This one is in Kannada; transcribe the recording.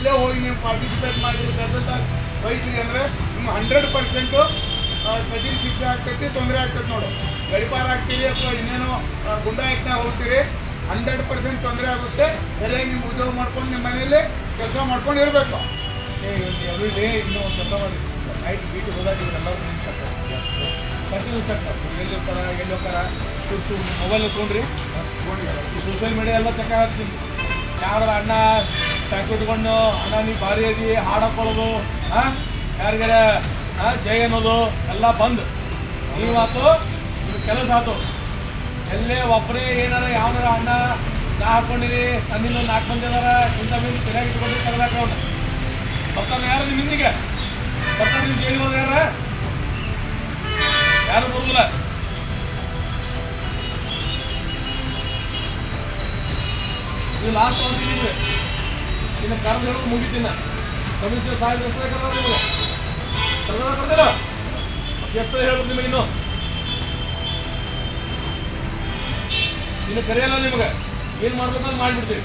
ಎಲ್ಲೇ ಹೋಗಿ ನೀವು ಪಾರ್ಟಿಸಿಪೇಟ್ ಮಾಡಿ ಕರೆದ ವಹಿಸ್ರಿ ಅಂದರೆ ನಿಮ್ಮ ಹಂಡ್ರೆಡ್ ಪರ್ಸೆಂಟು ಕಠಿಣ ಶಿಕ್ಷೆ ಆಗ್ತೈತಿ ತೊಂದರೆ ಆಗ್ತೈತಿ ನೋಡು. ಗಡಿಪಾರ ಆಗ್ತೀರಿ ಅಥವಾ ಇನ್ನೇನೋ ಗುಂಡಾ ಆ್ಯಕ್ಟ್ನಾಗ ಹೋಗ್ತೀರಿ ಹಂಡ್ರೆಡ್ ಪರ್ಸೆಂಟ್ ತೊಂದರೆ ಆಗುತ್ತೆ. ಸರಿಯಾಗಿ ನೀವು ಉದ್ಯೋಗ ಮಾಡ್ಕೊಂಡು ನಿಮ್ಮ ಮನೆಯಲ್ಲಿ ಕೆಲಸ ಮಾಡ್ಕೊಂಡು ಇರಬೇಕು. ಎವ್ರಿ ಡೇ ಇನ್ನೂ ಒಂದು ಕೆಲಸ ಮಾಡಿ. ನೈಟ್ ಬೀಟಿಗೆ ಹೋದಾಗ ಎಲ್ಲಿ ಹೋಗ್ತಾರ ಎಲ್ಲಿ ಹೋಗ್ತಾರ ಮೊಬೈಲ್ ಇಟ್ಕೊಂಡ್ರಿ ಸೋಷಿಯಲ್ ಮೀಡಿಯಾ ಎಲ್ಲ ಚೆಕ್ ಹಾಕ್ತೀನಿ. ಯಾರು ಅಣ್ಣ ಟ್ಯಾಂಕ್ ಇಟ್ಕೊಂಡು ಅಣ್ಣ, ನೀ ಭಾರಿ ಅದಿ, ಹಾಡು ಹಾಕೊಳ್ಳೋದು ಹಾಂ ಯಾರಿಗಾರ ಜೈ ಅನ್ನೋದು ಎಲ್ಲ ಬಂದ್. ಆತು ಇದು ಕೆಲಸ ಆತು. ಎಲ್ಲೇ ಒಬ್ಬರೇ ಏನಾರ ಯಾವನಾರ ಅಣ್ಣ ನಾ ಹಾಕೊಂಡಿರಿ ನನ್ನಿಂದ ನಾಲ್ಕು ಮಂದಿ ಅದಾರ ಇಂಥ ಮಂದಿ ಸರಿಯಾಗಿ ಇಟ್ಕೊಂಡು ತೆಗೆದಾಕ ಅವ್ನ ಬರ್ತಾನೆ ಯಾರು ನಿಮ್ಮ ಹಿಂದಿಗೆ? ಬರ್ತಾನೆ ನೀವು ಹೋದ ಯಾರ? ಯಾರು ಬರುದಿಲ್ಲ? ಇದು ಲಾಸ್ಟ್ ಒಂದು ಇನ್ನು ಹೇಳೋದು ಮುಗಿತಿನ ಕಮಿಷನ್ ಸಾಹೇಬ್ ನಿಮಗೆ ಕರೆದ ಕರೆದಿಲ್ಲ. ಎಷ್ಟು ಹೇಳೋದು ನಿಮಗೆ ಇನ್ನು. ಇನ್ನು ಕರೆಯಲ್ಲ ನಿಮಗೆ. ಏನು ಮಾಡ್ಬೇಕಂತ ಮಾಡಿಬಿಡ್ತೀವಿ.